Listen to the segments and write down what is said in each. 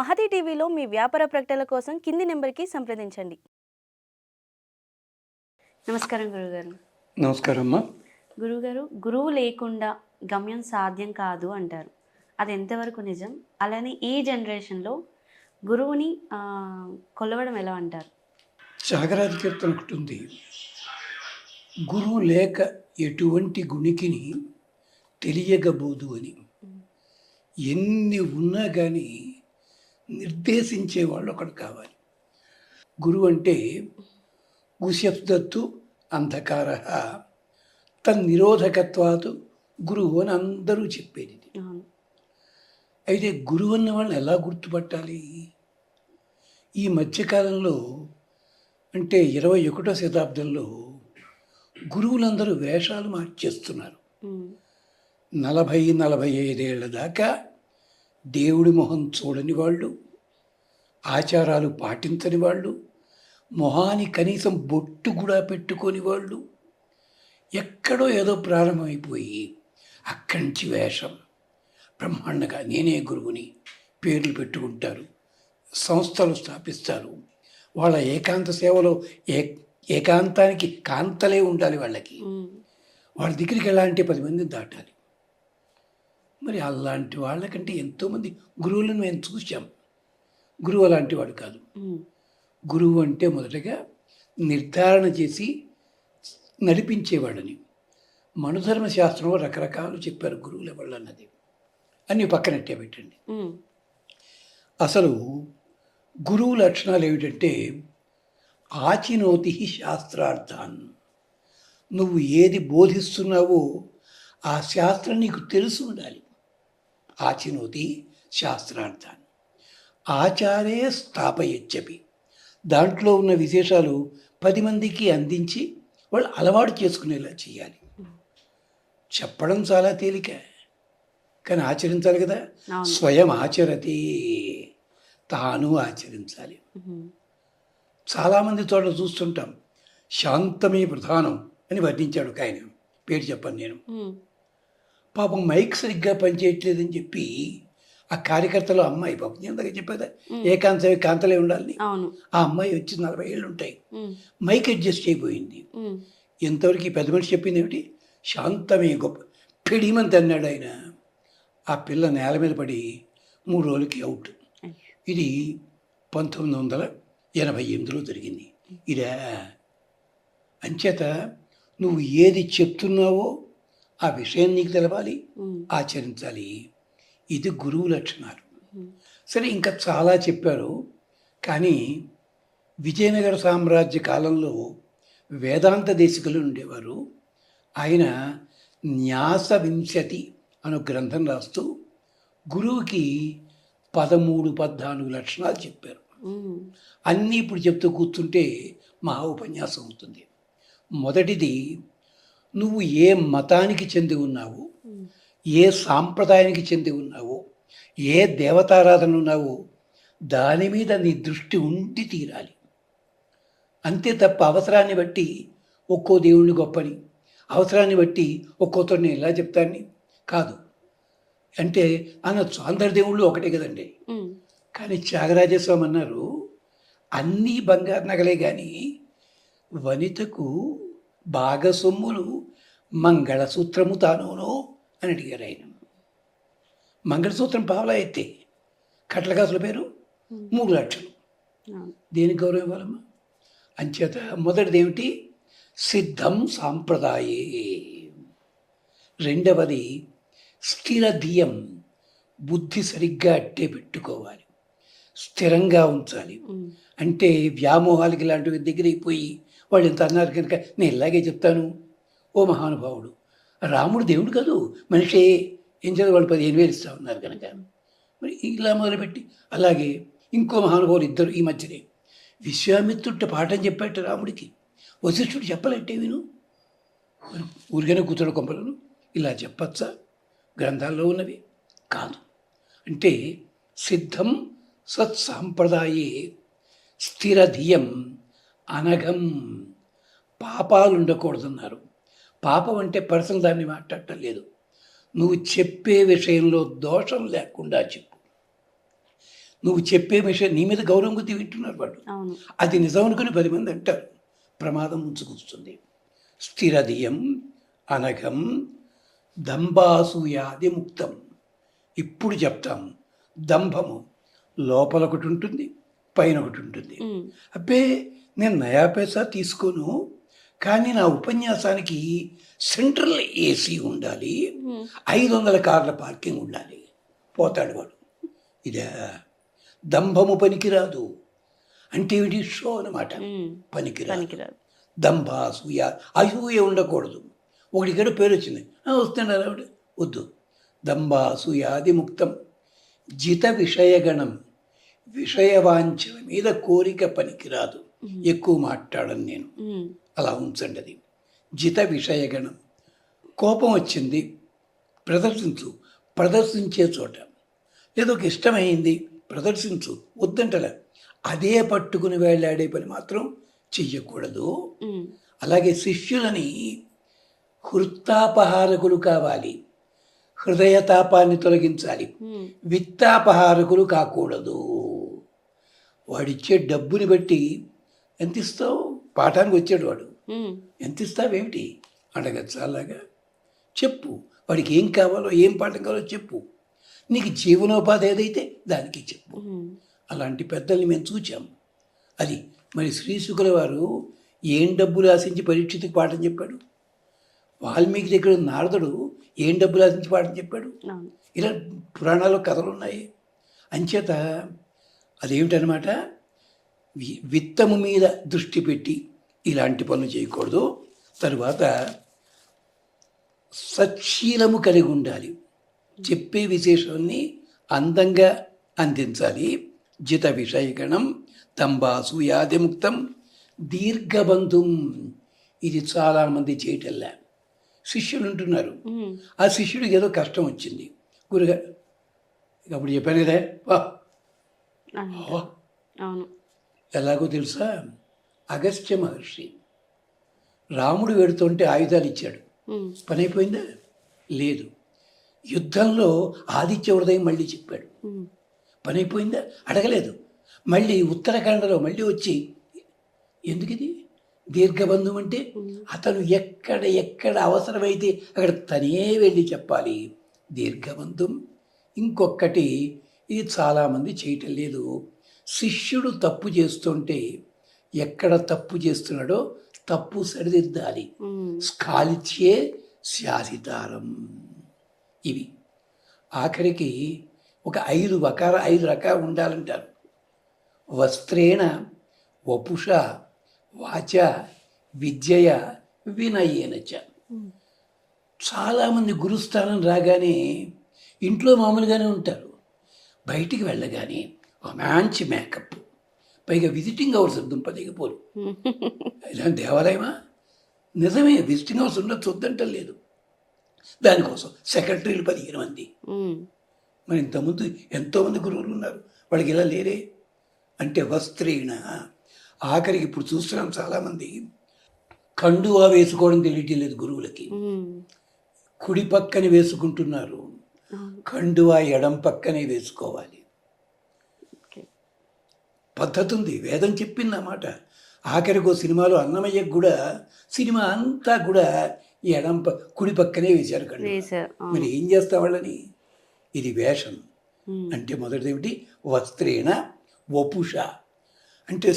మహతి టీవీలో మీ వ్యాపార ప్రకటనల కోసం కింది నెంబర్కి సంప్రదించండి. నమస్కారం గురుగారు. నమస్కారం అమ్మా గురుగారు గురువు లేకుండా గమ్యం సాధ్యం కాదు అంటారు. అది ఎంతవరకు నిజం? అలానే ఈ జనరేషన్లో గురువుని కొలవడం ఎలా అంటారు? జాగరాజ కీర్తన ఒకటి ఉంది. గురువు లేక ఎటువంటి గుణికిని తెలియగబోదు అని. ఎన్ని ఉన్నా కానీ నిర్దేశించేవాళ్ళు ఒకడు కావాలి. గురువు అంటే గుశబ్దత్తు అంధకార తన్నిరోధకత్వాతు గురువు అని అందరూ చెప్పేది అయితే గురువు అన్న వాళ్ళని ఎలా గుర్తుపట్టాలి? ఈ మధ్యకాలంలో అంటే ఇరవై ఒకటో శతాబ్దంలో గురువులందరూ వేషాలు మార్చేస్తున్నారు. నలభై నలభై ఐదేళ్ళ దాకా దేవుడి మొహం చూడని వాళ్ళు ఆచారాలు పాటించని వాళ్ళు మొహాని కనీసం బొట్టు కూడా పెట్టుకొని వాళ్ళు ఎక్కడో ఏదో ప్రారంభమైపోయి అక్కడి నుంచి వేషం. బ్రహ్మాండంగా నేనే గురువుని పేర్లు పెట్టుకుంటారు సంస్థలు స్థాపిస్తారు. వాళ్ళ ఏకాంత సేవలో ఏ ఏకాంతానికి కాంతలే ఉండాలి వాళ్ళకి. వాళ్ళ దగ్గరికి ఎలా అంటే పది మందిని దాటాలి? మరి అలాంటి వాళ్ళకంటే ఎంతోమంది గురువులను మేము చూసాం గురువు అలాంటి వాడు కాదు. గురువు అంటే మొదటగా నిర్ధారణ చేసి నడిపించేవాడని. మనుధర్మ శాస్త్రంలో రకరకాలు చెప్పారు గురువులు ఎవరు అన్నది. అన్ని పక్కనట్టే పెట్టండి. అసలు గురువు లక్షణాలు ఏమిటంటే ఆచినోతి శాస్త్రార్థాన్. నువ్వు ఏది బోధిస్తున్నావో ఆ శాస్త్రం నీకు తెలిసి ఉండాలి. ఆచినోతి శాస్త్రార్థాన్ ఆచారే స్థాపయచ్చపి. దాంట్లో ఉన్న విశేషాలు పది మందికి అందించి వాళ్ళు అలవాటు చేసుకునేలా చేయాలి. చెప్పడం చాలా తేలిక. కానీ ఆచరించాలి కదా. స్వయం ఆచరతి తాను ఆచరించాలి. చాలామంది చోట్ల చూస్తుంటాం. శాంతమే ప్రధానం అని వర్ణించాడు ఒక ఆయన. పేరు చెప్పను నేను. పాపం మైక్ సరిగ్గా పనిచేయట్లేదని చెప్పి ఆ కార్యకర్తలో అమ్మాయి పాపం నేను ఇందాక చెప్పేదా ఏకాంతమే కాంతలే ఉండాలని అవును. ఆ అమ్మాయి వచ్చి నలభై ఏళ్ళు ఉంటాయి. మైక్ అడ్జస్ట్ అయిపోయింది. ఎంతవరకు పెద్ద మనిషి చెప్పింది ఏమిటి? శాంతమే గొప్ప పిడిమంతి అన్నాడు ఆయన. ఆ పిల్ల నేల మీద పడి మూడు రోజులకి అవుట్. ఇది పంతొమ్మిది వందల ఎనభై ఎనిమిదిలో జరిగింది. ఇదా. అంచేత నువ్వు ఏది చెప్తున్నావో ఆ విషయం నీకు తెలవాలి ఆచరించాలి. ఇది గురువు లక్షణాలు. సరే ఇంకా చాలా చెప్పారు. కానీ విజయనగర సామ్రాజ్య కాలంలో వేదాంత దేశికులు ఉండేవారు. ఆయన న్యాస వింశతి అనే గ్రంథం రాస్తూ గురువుకి పదమూడు పద్నాలుగు లక్షణాలు చెప్పారు. అన్నీ ఇప్పుడు చెప్తూ కూర్చుంటే మహా ఉపన్యాసం అవుతుంది. మొదటిది నువ్వు ఏ మతానికి చెంది ఉన్నావు? ఏ సాంప్రదాయానికి చెంది ఉన్నావో? ఏ దేవతారాధన ఉన్నావో? దాని మీద నీ దృష్టి ఉండి తీరాలి. అంతే తప్ప అవసరాన్ని బట్టి ఒక్కో దేవుణ్ణి గొప్పని అవసరాన్ని బట్టి ఒక్కోతో నేను ఎలా చెప్తాన్ని? కాదు. అంటే అనొచ్చు. అందరి దేవుళ్ళు ఒకటే కదండి. కానీ త్యాగరాజస్వామి అన్నారు అన్నీ బంగారు నగలే కానీ వనితకు భాగసొమ్ములు మంగళసూత్రము తానోనో అని అడిగారు ఆయన. మంగళసూత్రం పావలా ఎత్తే కట్లకాసుల పేరు మూడు లక్షలు దేనికి గౌరవం ఇవ్వాలమ్మా? అంచేత మొదటిది ఏమిటి సిద్ధం సాంప్రదాయే. రెండవది స్థిరధియం బుద్ధి సరిగ్గా అట్టే పెట్టుకోవాలి. స్థిరంగా ఉంచాలి. అంటే వ్యామోహాలకి ఇలాంటివి దగ్గర అయిపోయి వాళ్ళు ఇంత అన్నారు కనుక నేను ఇలాగే చెప్తాను. ఓ మహానుభావుడు రాముడు దేవుడు కాదు మనిషే. ఏం చేత వాళ్ళు పదిహేను వేలు ఇస్తా ఉన్నారు కనుక. మరి ఇలా మొదలుపెట్టి అలాగే ఇంకో మహానుభావులు ఇద్దరు ఈ మధ్యనే. విశ్వామిత్రుడి పాఠం చెప్పాట రాముడికి. వశిష్ఠుడు చెప్పాలంటే విను. ఊరికైనా కూతురు కొంపలను ఇలా చెప్పచ్చా? గ్రంథాల్లో ఉన్నవి కాదు. అంటే సిద్ధం సత్సాంప్రదాయే స్థిరధియం అనఘం. పాపాలు ఉండకూడదన్నారు పాపం అంటే పర్సనల్ దాన్ని మాట్లాడటం లేదు. నువ్వు చెప్పే విషయంలో దోషం లేకుండా చెప్పు. నువ్వు చెప్పే విషయం నీ మీద గౌరవం కొద్ది వింటున్నారు వాళ్ళు. అది నిజం అనుకుని పది మంది అంటారు. ప్రమాదం ముంచుకొస్తుంది. స్థిరధియం అనఘం దంబాసూయాది ముక్తం. ఇప్పుడు చెప్తాం. దంభము లోపల ఒకటి ఉంటుంది పైన ఒకటి ఉంటుంది. అబ్బే నేను నయా పైసా తీసుకోను కానీ నా ఉపన్యాసానికి సెంట్రల్ ఏసీ ఉండాలి ఐదు వందల కార్ల పార్కింగ్ ఉండాలి. పోతాడు వాడు. ఇదే దంభము పనికిరాదు. అంటే ఏమిటి షో అనమాట పనికిరాదు. దంభ అసూయ అసూయ ఉండకూడదు. ఒకటిక్కడ పేరు వచ్చింది. "ఆ, వస్తున్నాడు ఆవిడ. వద్దు. దంభ అసూయ అది ముక్తం. జిత విషయగణం. విషయవాంఛన మీద కోరిక పనికిరాదు. ఎక్కువ మాట్లాడను నేను. అలా ఉంచండి అది. జిత విషయగణం. కోపం వచ్చింది. ప్రదర్శించు. ప్రదర్శించే చోట. ఏదో ఒక ఇష్టమైంది. ప్రదర్శించు. వద్దంటలే. అదే పట్టుకుని వేలాడే పని మాత్రం చెయ్యకూడదు. అలాగే శిష్యులని హృత్తాపహారకులు కావాలి. హృదయతాపాన్ని తొలగించాలి. విత్తాపహారకులు కాకూడదు. వాడిచ్చే డబ్బుని బట్టి ఎంత ఇస్తావు పాఠానికి వచ్చాడు వాడు. ఎంత ఇస్తావేమిటి అడగచ్చు అలాగా? చెప్పు. వాడికి ఏం కావాలో ఏం పాఠం కావాలో చెప్పు. నీకు జీవనోపాధి ఏదైతే దానికి చెప్పు. అలాంటి పెద్దల్ని మేము చూచాం. అది మరి శ్రీశుకుల వారు ఏం డబ్బులు ఆశించి పరీక్షితుకి పాఠం చెప్పాడు? వాల్మీకి దగ్గర నారదుడు ఏం డబ్బులు ఆశించి పాఠం చెప్పాడు? ఇలా పురాణాల్లో కథలు ఉన్నాయి. అంచేత అదేమిటనమాట విత్తము మీద దృష్టి పెట్టి ఇలాంటి పనులు చేయకూడదు. తరువాత సచ్చీలము కలిగి ఉండాలి. చెప్పే విశేషాన్ని అందంగా అందించాలి. జిత విషయగణం తంబాసు యాదిముక్తం దీర్ఘబంధుం. ఇది చాలామంది చేయటల్లా. శిష్యులు ఉంటున్నారు ఆ శిష్యుడికి ఏదో కష్టం వచ్చింది. గురుగారు ఇక అప్పుడు చెప్పాను కదా వా అవును. ఎలాగో తెలుసా? అగస్త్య మహర్షి రాముడు వెడుతుంటే ఆయుధాలు ఇచ్చాడు. పని అయిపోయిందా లేదు. యుద్ధంలో ఆదిత్య హృదయం మళ్ళీ చెప్పాడు. పని అయిపోయిందా అడగలేదు. మళ్ళీ ఉత్తరాఖండలో మళ్ళీ వచ్చి ఎందుకు ఇది దీర్ఘబంధం అంటే అతను ఎక్కడ ఎక్కడ అవసరమైతే అక్కడ తనే వెళ్ళి చెప్పాలి. దీర్ఘబంధం. ఇంకొకటి ఇది చాలామంది చేయటం లేదు. శిష్యుడు తప్పు చేస్తుంటే ఎక్కడ తప్పు చేస్తున్నాడో తప్పు సరిదిద్దాలి. స్ఖాళిత్యే శాసితారం. ఇవి. ఆఖరికి ఒక ఐదు రకాల ఐదు రకాలు ఉండాలంటారు. వస్త్రేణ వపుష వాచ విద్యయ వినయేన చ. ఉమ్, చాలామంది గురుస్థానం రాగానే ఇంట్లో మామూలుగానే ఉంటారు. బయటికి వెళ్ళగానే ఒక మంచి మేకప్. పైగా విజిటింగ్ అవర్స్ దుంపదిగిపోరు ఉమ్, ఇలాంటి దేవాలయమా? నిజమే విజిటింగ్ హౌస్ ఉండొచ్చు వద్దంటం లేదు. దానికోసం సెక్రటరీలు పదిహేను మంది. మరి ఇంతకుముందు ఎంతోమంది గురువులు ఉన్నారు. వాళ్ళకి ఇలా లేరే? అంటే వస్త్రీణ. ఆఖరికి ఇప్పుడు చూస్తున్నాం చాలామంది. కండువా వేసుకోవడం తెలియటం లేదు గురువులకి కుడి పక్కన వేసుకుంటున్నారు. కండువా ఎడం పక్కనే వేసుకోవాలి. పద్ధతి ఉంది వేదం చెప్పింది అన్నమాట ఆఖరికి సినిమాలో అన్నమయ్యకు కూడా సినిమా అంతా కూడా ఈ ఎడం కుడి పక్కనే వేశారు కండు. మరి ఏం చేస్తా వాళ్ళని? ఇది వేషం. అంటే మొదటిది ఏమిటి వస్త్రేణ వపుష. అంటే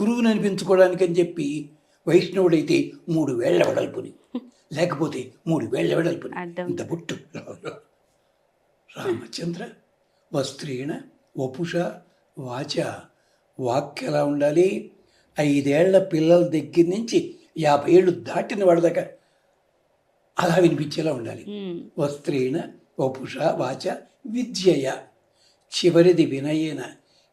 గురువుని అనిపించుకోవడానికి అని చెప్పి వైష్ణవుడైతే మూడు వేళ్ళ వెడల్పుని. లేకపోతే మూడు వేళ్ళ వెడల్పుని. ఇంత బుట్టు. రామచంద్ర వస్త్రేణ వపుష వాచ వాక్ ఎలా ఉండాలి? ఐదేళ్ళ పిల్లల దగ్గర నుంచి యాభై ఏళ్ళు దాటిన వాళ్ళ దాకా అలా వినిపించేలా ఉండాలి. వస్త్రేణ వపుష వాచ విద్యయ. చివరిది వినయేన.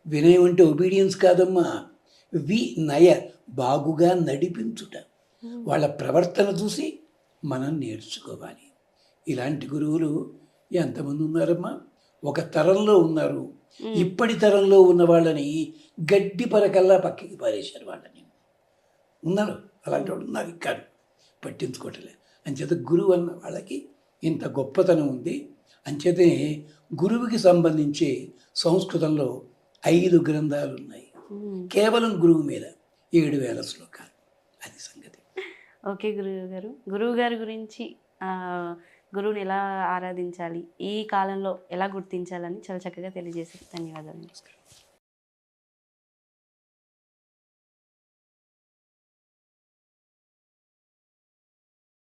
వినయం అంటే ఒబీడియన్స్ కాదమ్మా. వి నయ బాగుగా నడిపించుట. వాళ్ళ ప్రవర్తన చూసి మనం నేర్చుకోవాలి. ఇలాంటి గురువులు ఎంతమంది ఉన్నారమ్మా? ఒక తరంలో ఉన్నారు. ఇప్పటి తరంలో ఉన్న వాళ్ళని గడ్డి పరకల్లా పక్కకి పారేశారు వాళ్ళని. ఉన్నారు. అలాంటి వాళ్ళు ఉన్నారు. ఇక్కడ పట్టించుకోవట్లే. అంచేత గురువు అన్న వాళ్ళకి ఇంత గొప్పతనం ఉంది. అంచేతే గురువుకి సంబంధించి సంస్కృతంలో ఐదు గ్రంథాలు ఉన్నాయి. కేవలం గురువు మీద ఏడు వేల శ్లోకాలు. అది సంగతి. ఓకే గురువు గారు గురువు గారి గురించి గురువుని ఎలా ఆరాధించాలి? ఈ కాలంలో ఎలా గుర్తించాలని చాలా చక్కగా తెలియజేసి ధన్యవాదాలు.